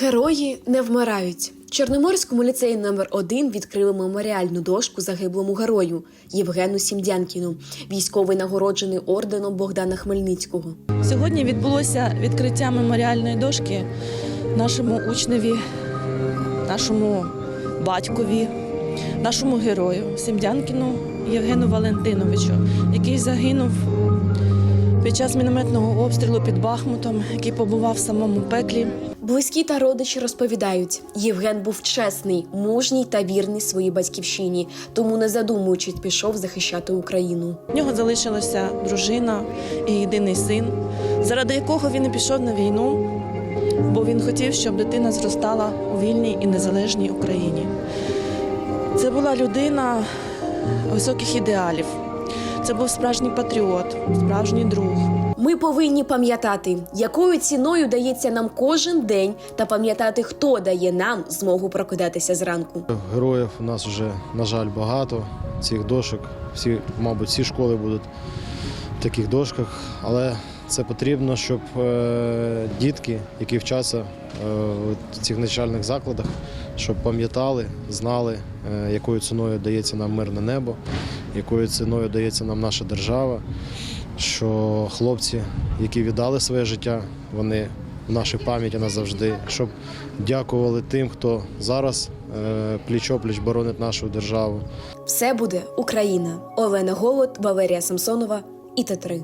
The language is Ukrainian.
Герої не вмирають. В Чорноморському ліцеї номер 1 відкрили меморіальну дошку загиблому герою Євгену Сімдянкіну, військовий нагороджений орденом Богдана Хмельницького. Сьогодні відбулося відкриття меморіальної дошки нашому учневі, нашому батькові, нашому герою Сімдянкіну Євгену Валентиновичу, який загинув під час мінометного обстрілу під Бахмутом, який побував в самому пеклі. Близькі та родичі розповідають, Євген був чесний, мужній та вірний своїй батьківщині, тому не задумуючись пішов захищати Україну. В нього залишилася дружина і єдиний син, заради якого він і пішов на війну, бо він хотів, щоб дитина зростала у вільній і незалежній Україні. Це була людина високих ідеалів. Це був справжній патріот, справжній друг. Ми повинні пам'ятати, якою ціною дається нам кожен день, та пам'ятати, хто дає нам змогу прокидатися зранку. Героїв у нас вже, на жаль, багато. Цих дошок. Всі, мабуть, всі школи будуть в таких дошках. Але це потрібно, щоб е, дітки, які вчаться е, в цих навчальних закладах, щоб пам'ятали, знали, е, якою ціною дається нам мирне небо, якою ціною дається нам наша держава. Що хлопці, які віддали своє життя, вони в нашій пам'яті назавжди, щоб дякували тим, хто зараз е, пліч-опліч боронить нашу державу. Все буде Україна. Олена Голод, Валерія Самсонова і Т3.